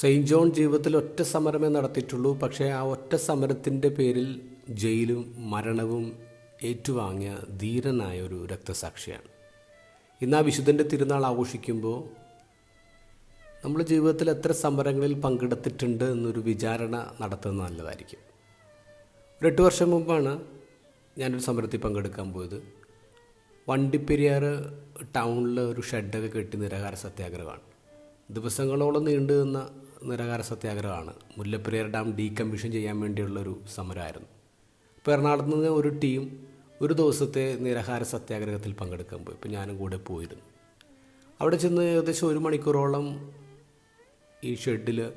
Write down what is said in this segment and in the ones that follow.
Saint John ജീവിതത്തിൽ ഒറ്റ സമരമേ നടത്തിയിട്ടുള്ളൂ. പക്ഷേ ആ ഒറ്റ സമരത്തിന്റെ പേരിൽ ജയിലും മരണവും ഏറ്റുവാങ്ങിയ ധീരനായ ഒരു രക്തസാക്ഷിയാണ്. ഇന്ന് ആ വിശുദ്ധന്റെ തിരുനാൾ ആഘോഷിക്കുമ്പോൾ നമ്മൾ ജീവിതത്തിൽ എത്ര സമരങ്ങളിൽ പങ്കെടുത്തിട്ടുണ്ട് എന്നൊരു വിചാരണ നടത്തുന്നത് നല്ലതായിരിക്കും. ഒരു എട്ട് വർഷം മുമ്പാണ് ഞാനൊരു സമരത്തിൽ പങ്കെടുക്കാൻ പോയത്. വണ്ടിപ്പെരിയാർ ടൗണിൽ ഒരു ഷെഡൊക്കെ കെട്ടി നിരാഹാര സത്യാഗ്രഹമാണ്. ദിവസങ്ങളോളം നീണ്ടു നിന്ന നിരാഹാര സത്യാഗ്രഹമാണ്. മുല്ലപ്പെരിയാർ ഡാം ഡീകമ്മീഷൻ ചെയ്യാൻ വേണ്ടിയുള്ളൊരു സമരമായിരുന്നു. ഇപ്പോൾ എറണാകുളത്ത് നിന്ന് ഒരു ടീം ഒരു ദിവസത്തെ നിരാഹാര സത്യാഗ്രഹത്തിൽ പങ്കെടുക്കാൻ പോയി. ഇപ്പോൾ ഞാനും കൂടെ പോയിരുന്നു. അവിടെ ചെന്ന് ഏകദേശം ഒരു മണിക്കൂറോളം ഈ ഷെഡിൽ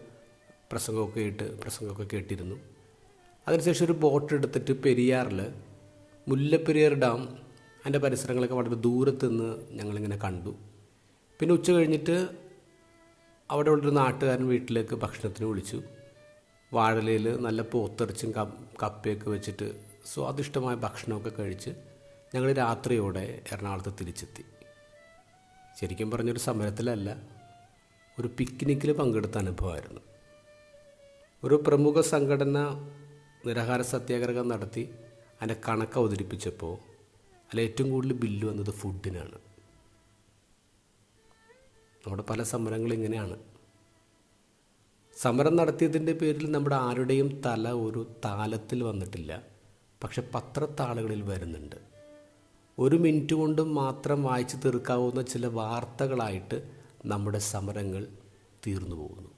പ്രസംഗമൊക്കെ ഇട്ട് പ്രസംഗമൊക്കെ കേട്ടിരുന്നു. അതിനുശേഷം ഒരു ബോട്ട് എടുത്തിട്ട് പെരിയാറിൽ മുല്ലപ്പെരിയാർ ഡാം അതിന്റെ പരിസരങ്ങളൊക്കെ വളരെ ദൂരത്തുനിന്ന് ഞങ്ങളിങ്ങനെ കണ്ടു. പിന്നെ ഉച്ച കഴിഞ്ഞിട്ട് അവിടെ ഉള്ളൊരു നാട്ടുകാരൻ വീട്ടിലേക്ക് ഭക്ഷണത്തിന് വിളിച്ചു. വാഴലയിൽ നല്ല പോത്തിറച്ചും കപ്പയൊക്കെ വെച്ചിട്ട് സ്വാദിഷ്ടമായ ഭക്ഷണമൊക്കെ കഴിച്ച് ഞങ്ങൾ രാത്രിയോടെ എറണാകുളത്ത് തിരിച്ചെത്തി. ശരിക്കും പറഞ്ഞൊരു സമരത്തിലല്ല ഒരു പിക്നിക്കിൽ പങ്കെടുത്ത അനുഭവമായിരുന്നു. ഒരു പ്രമുഖ സംഘടന നിരാഹാര സത്യാഗ്രഹം നടത്തി അതിന്റെ കണക്ക് അവതരിപ്പിച്ചപ്പോൾ അതിൽ ഏറ്റവും കൂടുതൽ ബില്ല് വന്നത് ഫുഡിനാണ് നമ്മുടെ പല സമരങ്ങളും ഇങ്ങനെയാണ്. സമരം നടത്തിയതിന്റെ പേരിൽ നമ്മുടെ ആരുടെയും തല ഒരു താലത്തിൽ വന്നിട്ടില്ല. പക്ഷെ പത്രത്താളുകളിൽ വരുന്നുണ്ട്. ഒരു മിനിറ്റ് കൊണ്ട് മാത്രം വായിച്ചു തീർക്കാവുന്ന ചില വാർത്തകളായിട്ട് നമ്മുടെ സമരങ്ങൾ തീർന്നു പോകുന്നു.